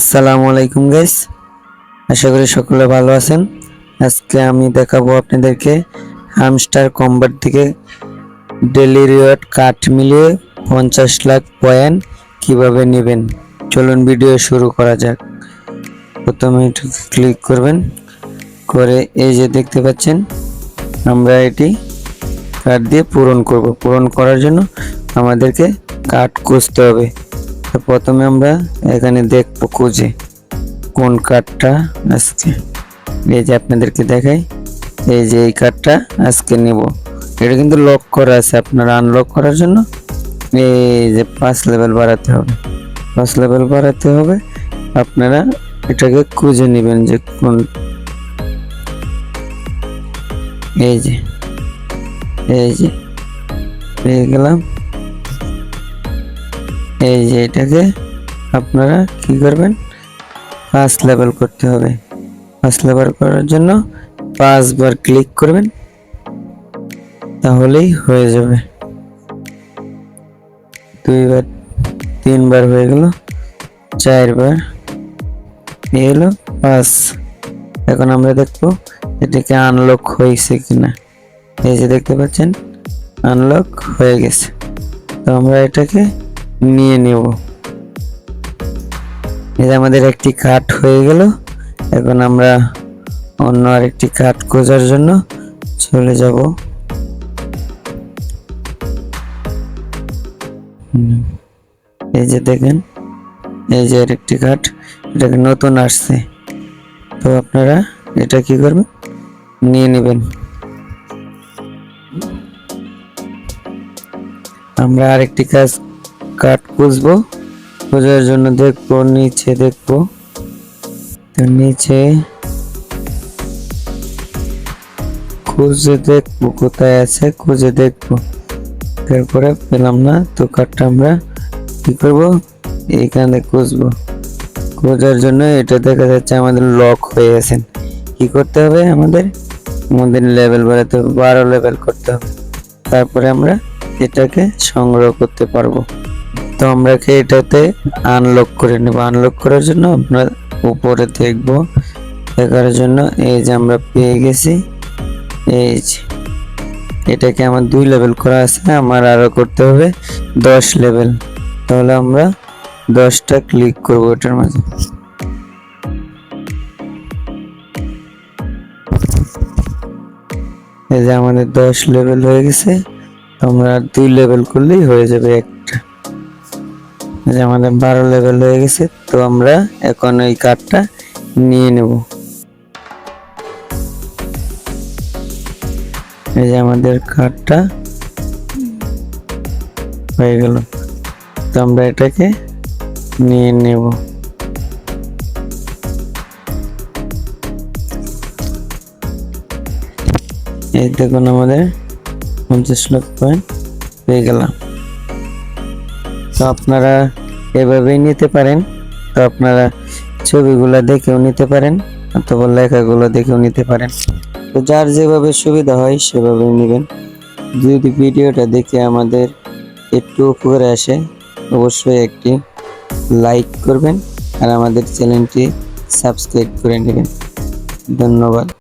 আসসালামু আলাইকুম গাইস আশা করি সকলে ভালো আছেন। আজকে আমি দেখাবো আপনাদেরকে হামস্টার কম্বার থেকে ডেলি রিওয়ার্ড কাঠ মিলিয়ে পঞ্চাশ লাখ পয়েন্ট কীভাবে নেবেন। চলুন ভিডিও শুরু করা যাক। প্রথমে একটু ক্লিক করবেন। করে এই যে দেখতে পাচ্ছেন, আমরা এটি কার্ড দিয়ে পূরণ করব। পূরণ করার জন্য আমাদেরকে কার্ড খুঁজতে হবে। তো প্রথমে আমরা এখানে দেখব খুঁজে কোন কার্ডটা আজকে। এই যে আপনাদেরকে দেখাই, এই যে এই কার্ডটা আজকে নেব। এটা কিন্তু লক করা আছে, আপনারা আনলক করার জন্য। এই যে পাঁচ লেভেল বাড়াতে হবে। পাঁচ লেভেল বাড়াতে হবে, আপনারা এটাকে খুঁজে নেবেন যে কোন। এই যে এই যে, পেয়ে গেলাম। এই যে এটাকে আপনারা কি করবেন? ফার্স্ট লেভেল করতে হবে। ফার্স্ট লেভেল করার জন্য পাঁচবার ক্লিক করবেন। তাহলেই হয়ে যাবে। দুইবার, তিনবার হয়ে গেল। চারবার এই হলো পাঁচ এখন আমরা দেখব এটাকে আনলক হয়েছে কিনা। এই যে দেখতে পাচ্ছেন আনলক হয়ে গেছে। তো আমরা এটাকে নিয়ে নেব। যে আমাদের একটি কাঠ হয়ে গেল। এখন আমরা অন্য আরেকটি কাঠ খোঁজার জন্য চলে যাব। এই যে দেখেন, এই যে আরেকটি কাঠ, এটাকে নতুন আসছে। তো আপনারা এটা কি করবেন? নিয়ে নেবেন। আমরা আরেকটি কাজ কাঠ খুঁজবো খোঁজার জন্য দেখব, নিচে দেখব। নিচে খুঁজে দেখব কোথায় আছে, খুঁজে দেখব। তারপরে পেলাম না, তো কাঠটা আমরা কি করব? এইখানে খুঁজবো। খোঁজার জন্য এটা দেখা যাচ্ছে আমাদের লক হয়ে গেছেন কি করতে হবে আমাদের? আমাদের লেভেল বাড়াতে হবে, বারো লেভেল করতে হবে। তারপরে আমরা এটাকে সংগ্রহ করতে পারব। তো আমরা কি এটাতে আনলক করে নেব? আনলক করার জন্য আমরা উপরে দেখব। দেখার জন্য এই যে আমরা পেয়ে গেছি। এই যে, এটাকে আমার দুই লেভেল করা আছে, আমার আরও করতে হবে দশ লেভেল তাহলে আমরা দশটা ক্লিক করব এটার মাঝে। এই যে আমাদের দশ লেভেল হয়ে গেছে, আমরা দুই লেভেল করলেই হয়ে যাবে এই যে আমাদের বারো লেভেল হয়ে গেছে, তো আমরা এখন এই কার্ডটা নিয়ে নেব। এই যে আমাদের কার্ডটা হয়ে গেল। তো আমরা এটাকে নিয়ে নেব। এই দেখুন আমাদের পঞ্চাশ লাখ পয়েন্ট পেয়ে গেলাম। তো আপনারা এভাবেই নিতে পারেন। তো আপনারা ছবিগুলো দেখেও নিতে পারেন অথবা লেখাগুলো দেখেও নিতে পারেন। তো যার যেভাবে সুবিধা হয় সেভাবেই নেবেন। যদি ভিডিওটা দেখে আমাদের একটু উপকারে আসে, অবশ্যই একটি লাইক করবেন আর আমাদের চ্যানেলটি সাবস্ক্রাইব করে নেবেন। ধন্যবাদ।